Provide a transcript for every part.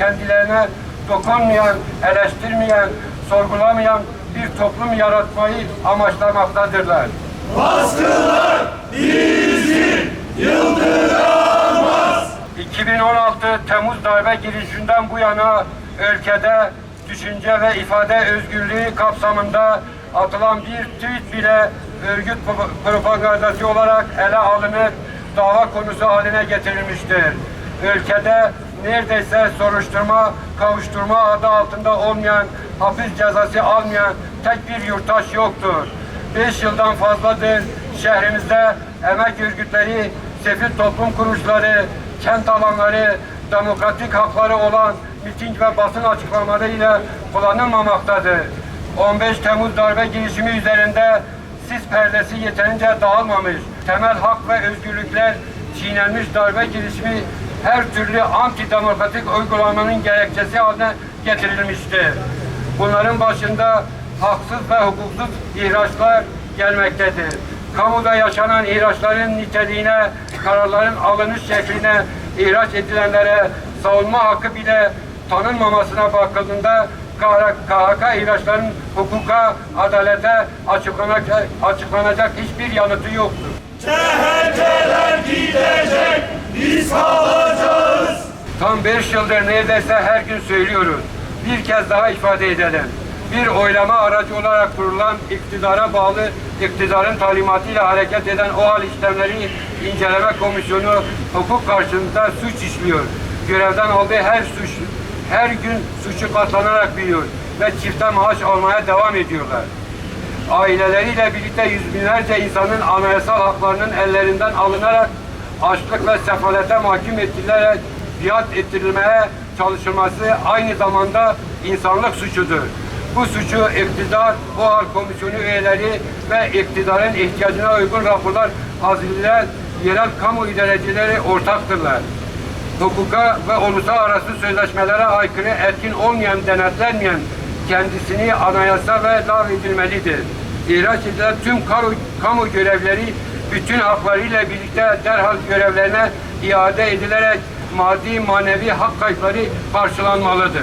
değerlerine dokunmayan, eleştirmeyen, sorgulamayan bir toplum yaratmayı amaçlamaktadırlar. Baskılar bizi yıldıramaz. 2016 Temmuz darbe girişinden bu yana ülkede düşünce ve ifade özgürlüğü kapsamında atılan bir tweet bile örgüt pro- propagandası olarak ele alınıp dava konusu haline getirilmiştir. Ülkede neredeyse soruşturma, kavuşturma adı altında olmayan, hapis cezası almayan tek bir yurttaş yoktur. 5 yıldan fazladır şehrimizde emek örgütleri, sivil toplum kuruluşları, kent alanları, demokratik hakları olan miting ve basın açıklamalarıyla kullanılmamaktadır. 15 Temmuz darbe girişimi üzerinde sis perdesi yeterince dağılmamış, temel hak ve özgürlükler çiğnenmiş darbe girişimi her türlü antidemokratik uygulamanın gerekçesi haline getirilmiştir. Bunların başında haksız ve hukuksuz ihraçlar gelmektedir. Kamuda yaşanan ihraçların niteliğine, kararların alınış şekline, ihraç edilenlere savunma hakkı bile tanınmamasına bakıldığında KHK ihraçların hukuka, adalete açıklanacak, açıklanacak hiçbir yanıtı yoktur. CHP'ler gidecek, biz kalacağız. Tam beş yıldır neredeyse her gün söylüyoruz. Bir kez daha ifade edelim. Bir oylama aracı olarak kurulan iktidara bağlı iktidarın talimatıyla hareket eden o hal işlemleri inceleme komisyonu hukuk karşısında suç işliyor. Görevden aldığı her suç, her gün suçu katlanarak büyüyor ve çifte maaş almaya devam ediyorlar aileleriyle birlikte yüz binlerce insanın anayasal haklarının ellerinden alınarak açlık ve sefalete mahkum edilerek biat ettirilmeye çalışılması aynı zamanda insanlık suçudur. Bu suçu iktidar, bu komisyonu üyeleri ve iktidarın ihtiyacına uygun raporlar hazırlayan yerel kamu idarecileri ortaktırlar hukuka ve uluslararası sözleşmelere aykırı etkin olmayan, denetlenmeyen kendisini anayasa ve lağvedilmelidir. İhraç edilen tüm kamu, kamu görevleri bütün haklarıyla birlikte derhal görevlerine iade edilerek maddi manevi hak kayıpları karşılanmalıdır.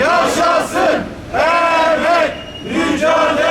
Yaşasın emek mücadele!